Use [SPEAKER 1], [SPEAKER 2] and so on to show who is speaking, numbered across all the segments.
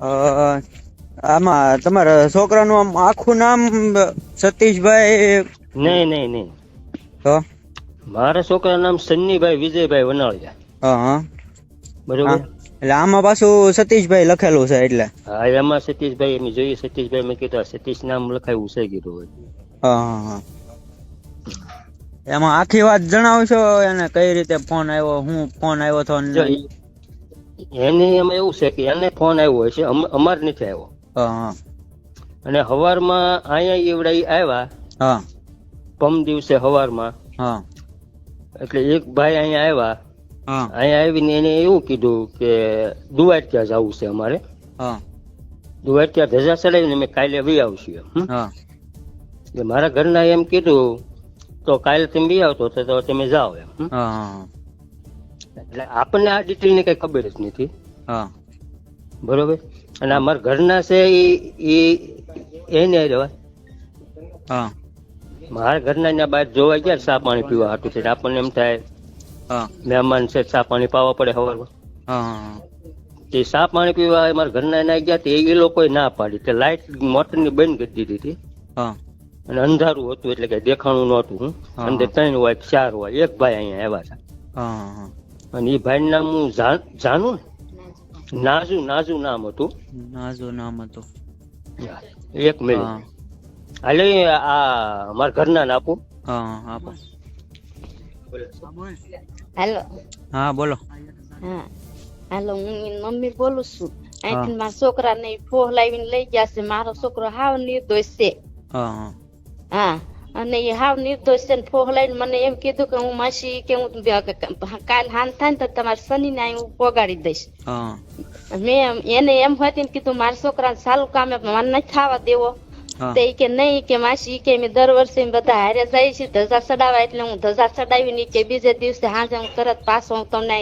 [SPEAKER 1] આમાં તમારા છોકરાનું આમ આખું નામ સતીશભાઈ
[SPEAKER 2] નહીં નહીં નહીં.
[SPEAKER 1] તો?
[SPEAKER 2] મારા છોકરાનું નામ સન્નીભાઈ વિજયભાઈ વનાળિયા.
[SPEAKER 1] હા
[SPEAKER 2] બરોબર?
[SPEAKER 1] એટલે આમાં પાછું સતીશભાઈ લખેલું છે એટલે.
[SPEAKER 2] હા એમાં સતીશભાઈ એમ જોઈએ સતીશભાઈ મેં કીધું સતીશ નામ લખાયું છે કીધું
[SPEAKER 1] હા એમાં આખી વાત જણાવશો એને કઈ રીતે ફોન આવ્યો હું ફોન આવ્યો તો
[SPEAKER 2] એને એમાં એવું છે કે એને ફોન આવ્યો છે અમ- અમાર નથી આવ્યો. અને હવારમાં અહીંયા એવડા આવ્યા. પમ દિવસે હવારમાં. એટલે એક ભાઈ અહીંયા આવ્યા. અહીંયા આવીને એને એવું કીધું કે દુવારક્યા જવું છે અમારે.
[SPEAKER 1] હા.
[SPEAKER 2] દુવારક્યા ધજા ચડાવીને મેં કાલે વી આવશું એટલે મારા ઘરના એમ કીધું તો કાલે તમે બી આવતો તો તમે જાઓ એમ એટલે આપણને આ ડિટેલની કઈ ખબર જ નથી.
[SPEAKER 1] હા.
[SPEAKER 2] બરોબર? અને અમારા ઘરના છે એ એને રહેવા
[SPEAKER 1] હા.
[SPEAKER 2] મારા ઘરના ને બહાર જોવા ગયા ચા પાણી પીવા હાટું છે આપણને એમ થાય મહેમાન છે ચા પાણી પાવા પડે સવારમાં તે ચા પાણી પીવા મારા ઘરના ના ગયા તે એ લોકોએ ના પાડી. તે લાઇટ મોટરની બંધ કરી દીધી હતી. અને અંધારું હતું એટલે કઈ દેખાણું નહોતું. અંદર ત્રણ હોય ચાર હોય. એક ભાઈ અહીંયા આવ્યા હતા. અને એ ભાઈ નામ હું જાણું ને? નાઝુ નાઝુ નામ હતું.
[SPEAKER 1] નાઝુ નામ હતું.
[SPEAKER 2] એક મિનિટ.
[SPEAKER 1] હા.
[SPEAKER 2] હાલે આ મારા ઘરના ને આપું.
[SPEAKER 1] હા આપો.
[SPEAKER 3] હેલો.
[SPEAKER 1] હા બોલો.
[SPEAKER 3] હા. હેલો હું મમ્મી બોલું છું. અહીંથી મારા છોકરાને ફોહ લાવીને લઈ ગયા છે. મારો છોકરો હાવ નિર્દોષ છે.
[SPEAKER 1] હા. હા.
[SPEAKER 3] અને એ હાવ નિર્દોષ છે ફોહલાઈને ફોહ મને એમ કીધું કે હું માસી કે હું કાલ હાન થાય ને તો તમારે શનિ ને હું પોગાડી દઈશ. મેં એને એમ હતી ને કીધું મારા છોકરા સારું કામ મને નથી ખાવા દેવો. તે કે નહીં કે માસી કે મેં દર વર્ષે બધા હારે જાય છે ધજા ચડાવવા એટલે હું ધજા ચડાવી ની કે બીજે દિવસે હાજે હું તરત પાછો હું તમને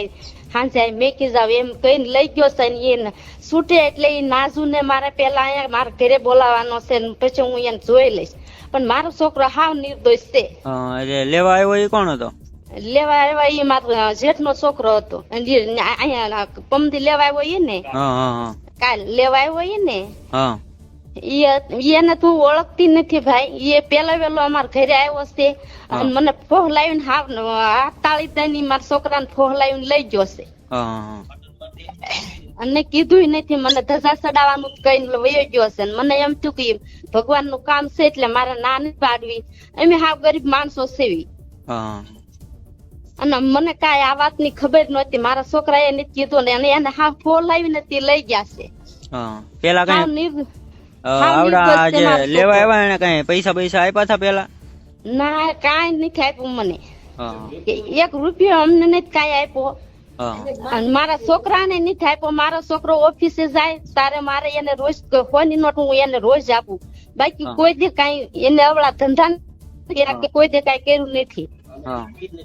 [SPEAKER 3] હાંજે મેકી જાવ એમ કહીને લઈ ગયો છે ને એને છૂટે એટલે એ નાજુ ને મારે પેલા અહીંયા મારા ઘરે બોલાવાનો છે ને પછી હું એને જોઈ લઈશ. પણ મારો છોકરો હાવ નિર્દોષ છે.
[SPEAKER 1] એટલે લેવા આવ્યો એ કોણ હતો?
[SPEAKER 3] લેવા આવ્યા એ મારો જેઠનો છોકરો હતો. અહીંયા પમથી લેવા આવ્યો એ ને. કાલ લેવા આવ્યો એ ને.
[SPEAKER 1] હા.
[SPEAKER 3] એને તું ઓળખતી નથી ભાઈ. એ પેલા વેલો અમારા ઘરે આવ્યો છે. અને મને ફોહ લાવીને હાવ હાથ તાળી દઈ મારા છોકરાને ફોહ લાવીને લઈ ગયો છે. અને કીધું નથી મને ધજા ચડાવવાનું કઈ વયો ગયો છે. મને એમ થયું કે ભગવાનનું કામ છે એટલે મારે ના નથી પાડવી. અમે હાવ ગરીબ માણસો સેવી અને મને કાંઈ આ વાતની ખબર નહોતી. મારા છોકરાએ નથી કીધું ને અને એને હાવ ફોન લાવીને તે લઈ ગયા છે.
[SPEAKER 1] પેલા કઈ આવડા જે લેવા. આવ્યા એને કઈ? પૈસા પૈસા આપ્યા હતા પેલા?
[SPEAKER 3] ના કાંઈ નથી આપ્યું મને. એક રૂપિયો અમને નથી કાંઈ આપ્યો. અને મારા છોકરાને નથી આપ્યો. મારો છોકરો ઓફિસે જાય તારે મારે એને રોજ ફોની નોટ હું એને રોજ આપું. બાકી કોઈ દે કઈ એને અવળા ધંધા કોઈ દે કઈ કર્યું નથી.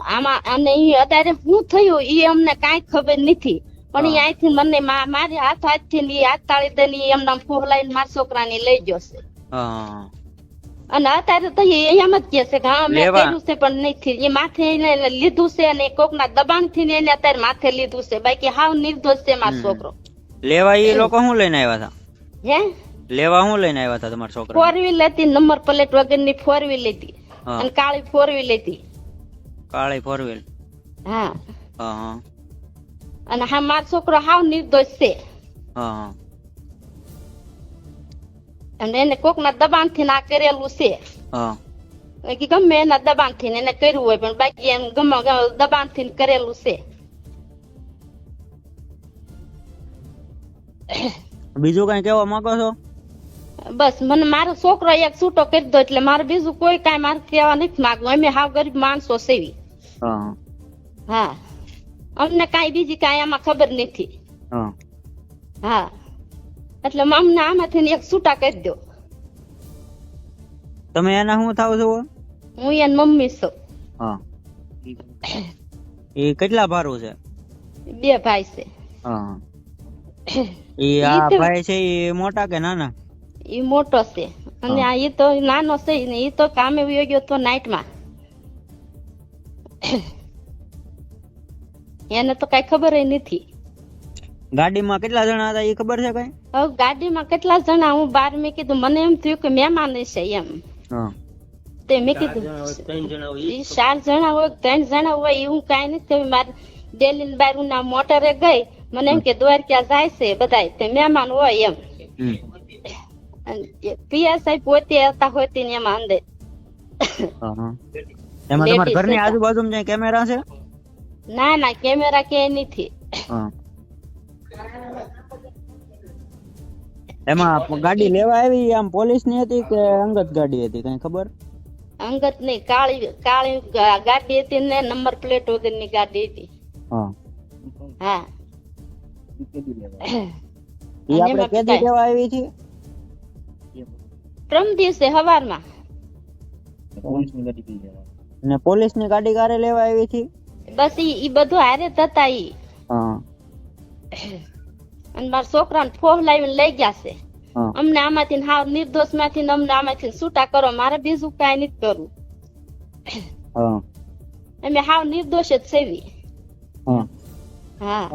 [SPEAKER 3] આમાં અને એ અત્યારે શું થયું એ અમને કઈ ખબર નથી. પણ ઈ અહીંથી મને મારી હાથ હાથથી હાથ તાળી દે એમના ફોહલાઈને મારા છોકરાને લઈ જશે
[SPEAKER 1] હા.
[SPEAKER 3] અને અત્યારે તો એમ જ કે છે કે હા મેં. કર્યું છે પણ નથી એ માથે લીધું છે અને કોકના દબાણથી એને અત્યારે માથે લીધું છે. બાકી હાવ નિર્દોષ છે મારો છોકરો.
[SPEAKER 1] લેવા એ લોકો શું લઈને આવ્યા હતા?
[SPEAKER 3] હે?
[SPEAKER 1] લેવા શું લઈને આવ્યા હતા તમારા છોકરા
[SPEAKER 3] ફોર વ્હીલ હતી નંબર પ્લેટ વગરની ફોર વ્હીલ હતી. અને કાળી ફોર વ્હીલ હતી.
[SPEAKER 1] કાળી ફોર વ્હીલ?
[SPEAKER 3] હા.
[SPEAKER 1] હા હા.
[SPEAKER 3] અને હા મારો છોકરો હાવ નિર્દોષ છે.
[SPEAKER 1] હા હા.
[SPEAKER 3] અને એને કોકના દબાણથી ના કરેલું છે. કે ગમે એના દબાણથી એને કર્યું હોય પણ બાકી એમ ગમે દબાણથી કરેલું છે.
[SPEAKER 1] બીજું કઈ કેવા માંગો છો?
[SPEAKER 3] બસ મને મારો છોકરો એક છૂટો કરી દો એટલે મારે બીજું કોઈ કઈ મારે કેવા નથી માંગવું. અમે હાવ ગરીબ માણસો સેવી
[SPEAKER 1] હા.
[SPEAKER 3] અમને કઈ બીજી કઈ આમાં ખબર નથી.
[SPEAKER 1] હા.
[SPEAKER 3] એટલે અમને આમાંથી એક છૂટા કરી દો.
[SPEAKER 1] તમે એના શું થાવ છો?
[SPEAKER 3] હું એની મમ્મી છું.
[SPEAKER 1] હા. એ કેટલા ભારું છે?
[SPEAKER 3] બે ભાઈ છે.
[SPEAKER 1] હા. એ આ ભાઈ છે એ મોટા કે નાના?
[SPEAKER 3] એ મોટો છે. અને આ એ તો નાનો છે ને એ તો કામે વયો ગયો તો નાઈટમાં. એને તો કઈ ખબર નથી.
[SPEAKER 1] ગાડીમાં કેટલા જણા હતા એ ખબર છે કઈ?
[SPEAKER 3] હવે ગાડીમાં કેટલા જણા? હું બાર મેં કીધું મને એમ થયું કે મહેમાન છે એમ.
[SPEAKER 1] હા.
[SPEAKER 3] તે મેં
[SPEAKER 2] ચાર
[SPEAKER 3] કીધું
[SPEAKER 2] જણા હોય, ત્રણ જણા હોય
[SPEAKER 3] ઈ
[SPEAKER 2] ઈ
[SPEAKER 3] ચાર જણા હોય ત્રણ જણા હોય એ હું કાંઈ નથી થયું. મારે ડેલી બાર ના મોટરે ગઈ. મને એમ કે દ્વારકા જાય છે બધા તે મહેમાન હોય એમ. પીએસઆઈ પોતે હતા હોતી ને એમાં અંદર.
[SPEAKER 1] હા, હા. એમાં તમારા ઘરની આજુબાજુમાં ક્યાંય કેમેરા છે?
[SPEAKER 3] ના ના કેમેરા કે નથી.
[SPEAKER 1] હા. એમાં ગાડી લેવા આવી આમ પોલીસની હતી કે અંગત ગાડી હતી કઈ ખબર?
[SPEAKER 3] અંગત નહીં કાળી કાળી ગાડી હતી ને નંબર પ્લેટ વગરની ગાડી હતી.
[SPEAKER 1] હા.
[SPEAKER 3] હા.
[SPEAKER 1] એ આપણે કેદી લેવા આવી છે
[SPEAKER 3] ત્રણ દિવસે હવારમાં
[SPEAKER 1] ને પોલીસની ગાડી કારે લેવા આવી છે
[SPEAKER 3] બસ ઈ ઈ બધું હારે થતા ઈ.
[SPEAKER 1] હા.
[SPEAKER 3] અને મારા છોકરાને ફોહ લાવીને લઈ ગયા છે. અમને આમાંથી હાવ નિર્દોષમાંથી અમને આમાંથી છૂટા કરો મારે બીજું કઈ નથી કરવું. અમે હાવ નિર્દોષ જ સેવી
[SPEAKER 1] હા.
[SPEAKER 3] હા.